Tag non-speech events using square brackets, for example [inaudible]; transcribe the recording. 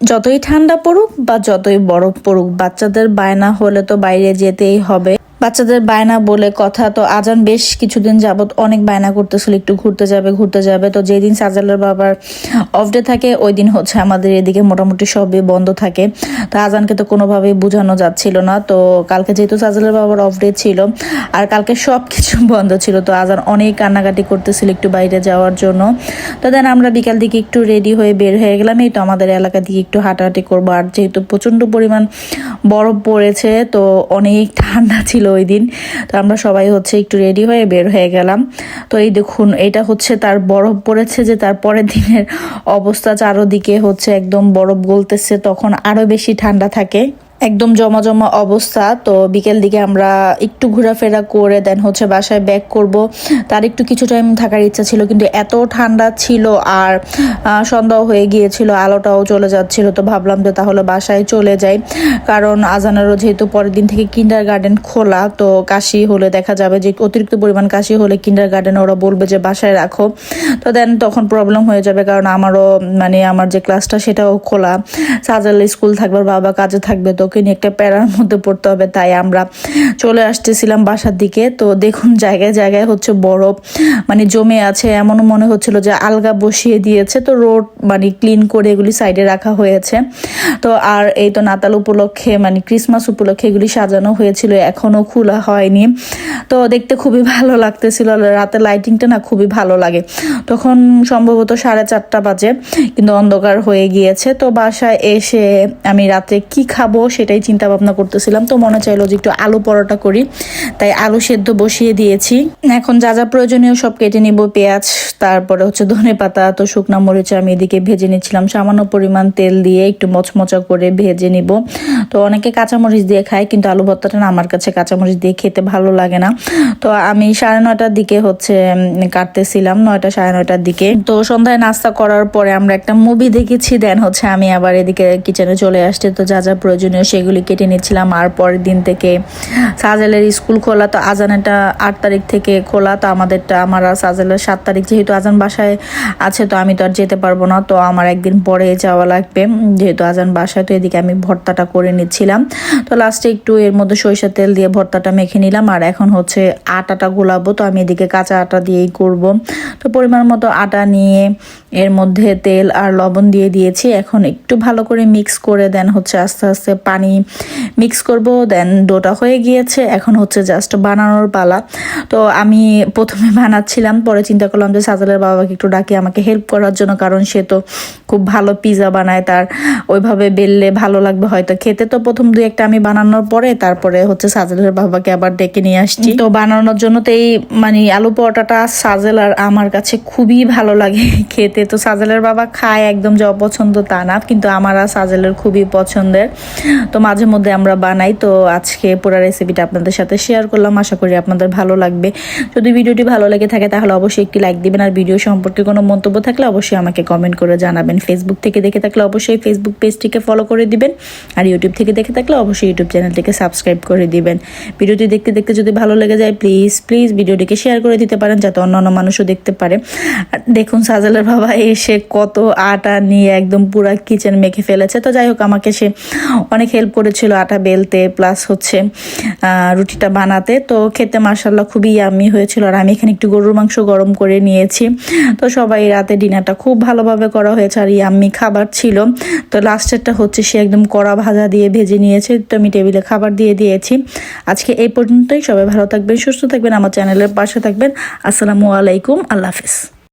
যতই ঠান্ডা পড়ুক বা যতই বরফ পড়ুক বাচ্চাদের বায়না হলে তো বাইরে যেতেই হবে। বাচ্চাদের বায়না বলে কথা, তো আজান বেশ কিছুদিন যাবত অনেক বায়না করতেছিল, একটু ঘুরতে যাবে ঘুরতে যাবে। তো যেদিন সাজালের বাবার অফ ডে থাকে ওই দিন হচ্ছে আমাদের এদিকে মোটামুটি সবই বন্ধ থাকে। তো আজানকে তো কোনোভাবেই বোঝানো যাচ্ছিল না। তো কালকে যেহেতু সাজালের বাবার অফ ডে ছিল, আর কালকে সব কিছু [laughs] বন্ধ ছিল, তো আজান অনেক কান্নাকাটি করতেছিল একটু বাইরে যাওয়ার জন্য। তো দেন আমরা বিকাল দিকে একটু রেডি হয়ে বের হয়ে গেলাম। এই তো আমাদের এলাকা দিকে একটু হাঁটাহাঁটি করব। আর যেহেতু প্রচণ্ড পরিমাণ বরফ পড়েছে, তো অনেক ঠান্ডা ছিল ওই দিন। তো আমরা সবাই হচ্ছে একটু রেডি হয়ে বের হয়ে গেলাম। তো এই দেখুন, এটা হচ্ছে তার বরফ পড়েছে যে তার পরের দিনের অবস্থা। চারোদিকে হচ্ছে একদম বরফ গলতেছে, তখন আরও বেশি ঠান্ডা থাকে। একদম জমা জমা অবস্থা। তো বিকেল দিকে আমরা একটু ঘোরাফেরা করে দেন হচ্ছে বাসায় ব্যাক করব। তার একটু কিছু টাইম থাকার ইচ্ছা ছিল, কিন্তু এত ঠান্ডা ছিল আর সন্ধ্যাও হয়ে গিয়েছিল, আলোটাও চলে যাচ্ছিল। তো ভাবলাম যে তাহলে বাসায় চলে যাই। কারণ আজানারও যেহেতু পরের দিন থেকে কিন্ডার গার্ডেন খোলা, তো কাশি হলে দেখা যাবে যে অতিরিক্ত পরিমাণ কাশি হলে কিন্ডার গার্ডেন ওরা বলবে যে বাসায় রাখো। তো দেন তখন প্রবলেম হয়ে যাবে, কারণ আমারও মানে আমার যে ক্লাসটা সেটাও খোলা। সাজাল স্কুল থাকবে, বাবা কাজে থাকবে, তো ওকে নিয়ে একটা প্যারার মধ্যে পড়তে হবে, তাই আমরা চলে আসতেছিলাম বাসার দিকে। তো দেখুন, জায়গায় জায়গায় হচ্ছে বরফ মানে জমে আছে, এমনও মনে হচ্ছিল যে আলগা বসিয়ে দিয়েছে। তো রোড মানে ক্লিন করে এগুলি সাইডে রাখা হয়েছে। তো আর এই তো নাতাল উপলক্ষে মানে ক্রিসমাস উপলক্ষে এগুলি সাজানো হয়েছিল এখনও খোলা হয়নি। তো দেখতে খুবই ভালো লাগতেছিল, রাতে লাইটিংটা না খুবই ভালো লাগে। তখন সম্ভবত সাড়ে চারটা বাজে, কিন্তু অন্ধকার হয়ে গিয়েছে। তো বাসায় এসে আমি রাতে কি খাব সেটাই চিন্তা ভাবনা করতেছিলাম। তো মনে চাইলো যে একটু আলু পরোটা করি। তাই আলু সেদ্ধ বসিয়ে দিয়েছি। এখন যা যা প্রয়োজনীয় সব কেটে নিব। পেঁয়াজ, তারপরে হচ্ছে ধনে পাতা, তো শুকনা মরিচ আমি এদিকে ভেজে নিচ্ছিলাম। সামান্য পরিমাণ তেল দিয়ে একটু মচমচা করে ভেজে নিব। তো অনেকে কাঁচামরিচ দিয়ে খায়, কিন্তু আলু ভর্তাটা না আমার কাছে কাঁচামরিচ দিয়ে খেতে ভালো লাগে না। তো আমি সাড়ে নয়টার দিকে হচ্ছে কাটতেছিলাম নয়টা সাড়ে নয়টার দিকে। তো সন্ধ্যায় নাস্তা করার পরে আমরা একটা মুভি দেখেছি। দেন হচ্ছে আমি আবার এদিকে কিচেনে চলে আসছে। তো যা যা প্রয়োজনীয় সেগুলি কেটে নিচ্ছিলাম। আর পরের দিন থেকে সাজেলের স্কুল খোলা তো আজানেটা আট তারিখ থেকে খোলা, তো আমাদেরটা, আমার আর সাজেলের সাত তারিখ যেহেতু আজান বাসায় আছে, তো আমি তো আর যেতে পারব না। তো আমার একদিন পরে যাওয়া লাগবে। যেহেতু আজান বাসায়, তো এদিকে আমি ভর্তাটা করে নিচ্ছিলাম। তো লাস্টে একটু এর মধ্যে সরিষার তেল দিয়ে ভর্তাটা মেখে নিলাম। আর এখন হচ্ছে আটাটা গোলাবো, তো আমি এদিকে কাঁচা আটা দিয়েই করব। তো পরিমাণ মতো আটা নিয়ে এর মধ্যে তেল আর লবণ দিয়ে দিয়েছি। এখন একটু ভালো করে মিক্স করে দেন হচ্ছে আস্তে আস্তে পানি। মিক্স করব দেন ডোটা হয়ে গিয়েছে। এখন হচ্ছে জাস্ট বানানোর পালা। তো আমি প্রথমে [laughs] বানাচ্ছিলাম, পরে চিন্তা করলাম যে সাজালের বাবাকে একটু ডাকি, আমাকে হেল্প করার জন্য, কারণ সে তো খুব ভালো পিজা বানায়, তার ওইভাবে বেললে ভালো লাগবে হয়তো। খেতে তো প্রথম দুই একটা আমি বানানোর পরে, তারপরে হচ্ছে সাজেলের বাবাকে আবার ডেকে নিয়ে আসছি। তো বানানোর জন্য তো এই মানে আলু পরোটাটা সাজেল আর আমার কাছে খুবই ভালো লাগে [laughs] খেতে। তো সাজেলের বাবা খায় একদম যে অপছন্দ তা না, কিন্তু আমার আর সাজেলের খুবই পছন্দের। তো মাঝে মধ্যে আমরা বানাই। তো আজকে পুরো রেসিপিটা আপনাদের সাথে শেয়ার করলাম। আশা করি আপনাদের ভালো লাগবে। যদি ভিডিওটি ভালো লেগে থাকে, তাহলে অবশ্যই একটি লাইক দিবেন। আর ভিডিও সম্পর্কে কোনো মন্তব্য থাকলে অবশ্যই আমাকে কমেন্ট করে জানাবেন। ফেসবুক থেকে দেখে থাকলে অবশ্যই ফেসবুক পেজটিকে ফলো করে দিবেন। আর ইউটিউব থেকে দেখে থাকলে অবশ্যই ইউটিউব চ্যানেলটিকে সাবস্ক্রাইব করে দিবেন। ভিডিওটি দেখতে দেখতে যদি ভালো লেগে যায় প্লিজ প্লিজ ভিডিওটিকে শেয়ার করে দিতে পারেন, যাতে অন্যান্য মানুষও দেখতে পারে। দেখুন, সাজালের বাবা এসে কত আটা নিয়ে একদম পুরা কিচেন মেখে ফেলেছে। তো যাই হোক, আমাকে সে অনেক হেল্প করেছিল আটা বেলতে প্লাস হচ্ছে রুটিটা বানাতে। তো খেতে মার্শাল্লাহ খুবই ইয়ামি হয়েছিল। আর আমি এখানে একটু গরুর মাংস গরম করে নিয়েছি। তো সবাই রাতে ডিনারটা খুব ভালোভাবে করা হয়েছে। আর ইয়াম্মি খাবার ছিল। তো লাস্টেরটা হচ্ছে সে একদম কড়া ভাজা দিয়ে ভেজে নিয়েছে। তো আমি টেবিলে খাবার দিয়ে দিয়েছি। আজকে এই পর্যন্তই। সবাই ভালো থাকবেন, সুস্থ থাকবেন, আমার চ্যানেলের পাশে থাকবেন। আসসালামু আলাইকুম। আল্লাহ হাফিজ।